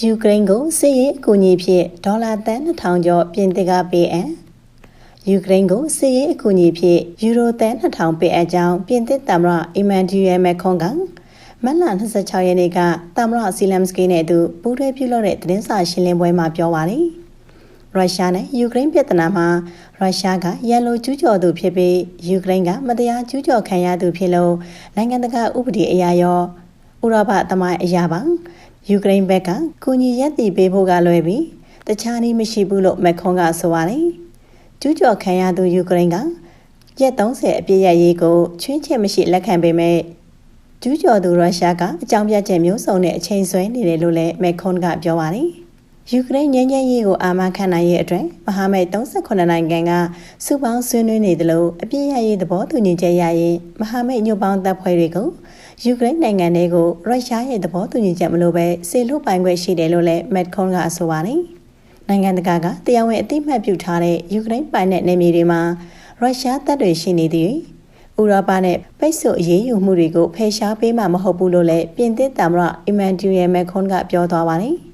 ယူကရိန်းကိုစစ်ရေးအကူအညီဖြင့်ဒေါ်လာသန်း2000ကျော်ပြင်သစ်ကပေးအပ်ယူကရိန်းကိုစစ်ရေးအကူအညီဖြင့်ယူရိုသန်း2000ပေးအပ်ကြောင်းပြင်သစ်သမ္မတအီမန်ဒီယယ်မက်ခွန်ကမတ်လ26ရက်နေ့ကသမ္မတစီလမ်စကီနဲ့အတူပူးတွဲပြုလုပ်တဲ့သတင်းစာရှင်းလင်းပွဲမှာပြောပါတယ်။ရုရှားနဲ့ယူကရိန်းပြည်ထနာမှာရုရှားကရန်လိုကျူးကျော်သူဖြစ်ပြီးယူကရိန်းကမတရားကျူးကျော်ခံရသူဖြစ်လို့နိုင်ငံတကာဥပဒေအရာရောဥရောပသမိုင်းအရာပါ ယူကရိန်းဘက်ကကူညီရက်တည်ပေးဖို့ကလွယ်ပြီးတခြားနည်းမရှိဘူးလို့မက်ခွန်ကဆိုပါတယ်။ကျူးကျော်ခံရသူယူကရိန်းကရက်30အပြည့်ရရေးကိုချွင်းချက်မရှိလက်ခံပေမဲ့ကျူးကျော်သူရုရှားကအကြောင်းပြချက်မျိုးစုံနဲ့အချိန်ဆွဲနေတယ်လို့လည်းမက်ခွန်ကပြောပါတယ်။ ယူကရိန်းငြိမ်းချမ်းရေးကိုအာမခံနိုင်ရေးအတွက်မဟာမိတ်38နိုင်ငံကစုပေါင်းဆွေးနွေးနေတယ်လို့အပြည့်ရရေးသဘောတူညီချက်ရရင်မဟာမိတ်ညွတ်ပေါင်းတပ်ဖွဲ့တွေကိုယူကရိန်းနိုင်ငံတွေကိုရုရှားရဲ့သဘောတူညီချက်မလို့ပဲဆေလွတ်ပိုင်ခွင့်ရှိတယ်လို့လည်းမက်ခွန်ကဆိုပါတယ်။နိုင်ငံတကာကတရားဝင်အသိမှတ်ပြုထားတဲ့ယူကရိန်းပိုင်တဲ့နယ်မြေတွေမှာရုရှားတပ်တွေရှိနေသည်ဥရောပနဲ့ပိတ်ဆို့အရေးယူမှုတွေကိုဖယ်ရှားပေးမှာမဟုတ်ဘူးလို့လည်းပြင်သစ်သမ္မတအီမန်ဒူယယ်မက်ခွန်ကပြောသွားပါတယ်။